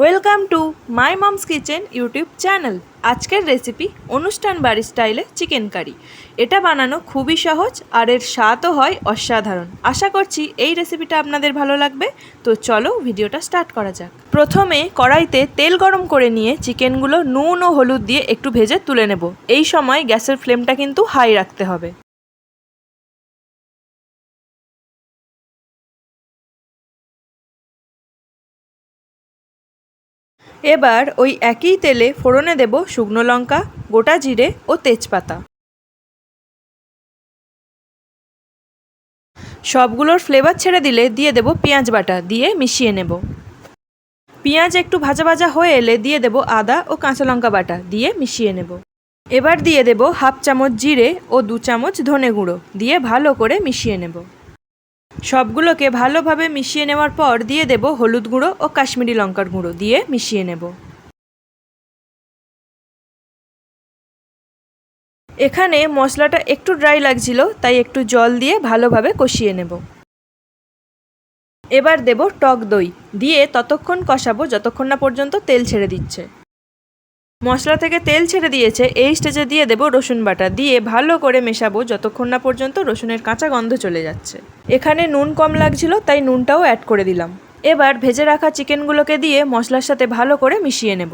Welcome to my mom's kitchen YouTube channel. আজকের recipe অনুষ্ঠান বাড়ির স্টাইলে চিকেন কারি। এটা বানানো খুবই সহজ আর এর স্বাদও হয় অসাধারণ। আশা করছি এই রেসিপিটা আপনাদের ভালো লাগবে। তো চলো ভিডিওটা স্টার্ট করা যাক। প্রথমে কড়াইতে তেল গরম করে নিয়ে চিকেনগুলো নুন ও হলুদ দিয়ে একটু ভেজে তুলে নেব। এই সময় গ্যাসের ফ্লেমটা কিন্তু হাই রাখতে হবে। এবার ওই একই তেলে ফোড়নে দেব শুকনো লঙ্কা, গোটা জিরে ও তেজপাতা। সবগুলোর ফ্লেভার ছেড়ে দিলে দিয়ে দেব পেঁয়াজ বাটা, দিয়ে মিশিয়ে নেব। পেঁয়াজ একটু ভাজা ভাজা হয়ে এলে দিয়ে দেব আদা ও কাঁচা লঙ্কা বাটা, দিয়ে মিশিয়ে নেব। এবার দিয়ে দেব হাফ চামচ জিরে ও দু চামচ ধনে গুঁড়ো, দিয়ে ভালো করে মিশিয়ে নেব। সবগুলোকে ভালোভাবে মিশিয়ে নেওয়ার পর দিয়ে দেব হলুদ গুঁড়ো ও কাশ্মীরি লঙ্কার গুঁড়ো দিয়ে মিশিয়ে নেব। এখানে মশলাটা একটু ড্রাই লাগছিল, তাই একটু জল দিয়ে ভালোভাবে কষিয়ে নেব। এবার দেব টক দই, দিয়ে ততক্ষণ কষাবো যতক্ষণ না পর্যন্ত তেল ছেড়ে দিচ্ছে। মশলা থেকে তেল ছেড়ে দিয়েছে, এই স্টেজে দিয়ে দেব রসুন বাটা। দিয়ে ভালো করে মেশাবো যতক্ষণ না পর্যন্ত রসুনের কাঁচা গন্ধ চলে যাচ্ছে। এখানে নুন কম লাগছিল, তাই নুনটাও অ্যাড করে দিলাম। এবার ভেজে রাখা চিকেনগুলোকে দিয়ে মশলার সাথে ভালো করে মিশিয়ে নেব।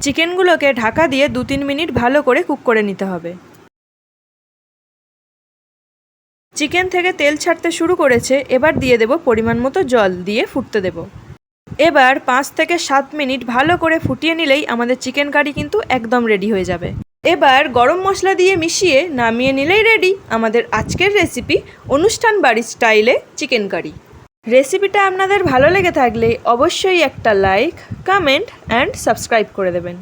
চিকেনগুলোকে ঢাকা দিয়ে দু তিন মিনিট ভালো করে কুক করে নিতে হবে। চিকেন থেকে তেল ছাড়তে শুরু করেছে, এবার দিয়ে দেব পরিমাণ মতো জল দিয়ে ফুটতে দেব। এবার পাঁচ থেকে সাত মিনিট ভালো করে ফুটিয়ে নিলেই আমাদের চিকেন কারি কিন্তু একদম রেডি হয়ে যাবে। এবার গরম মশলা দিয়ে মিশিয়ে নামিয়ে নিলেই রেডি আমাদের আজকের রেসিপি অনুষ্ঠান বাড়ির স্টাইলে চিকেন কারি। রেসিপিটা আপনাদের ভালো লেগে থাকলে অবশ্যই একটা লাইক কমেন্ট অ্যান্ড সাবস্ক্রাইব করে দেবেন।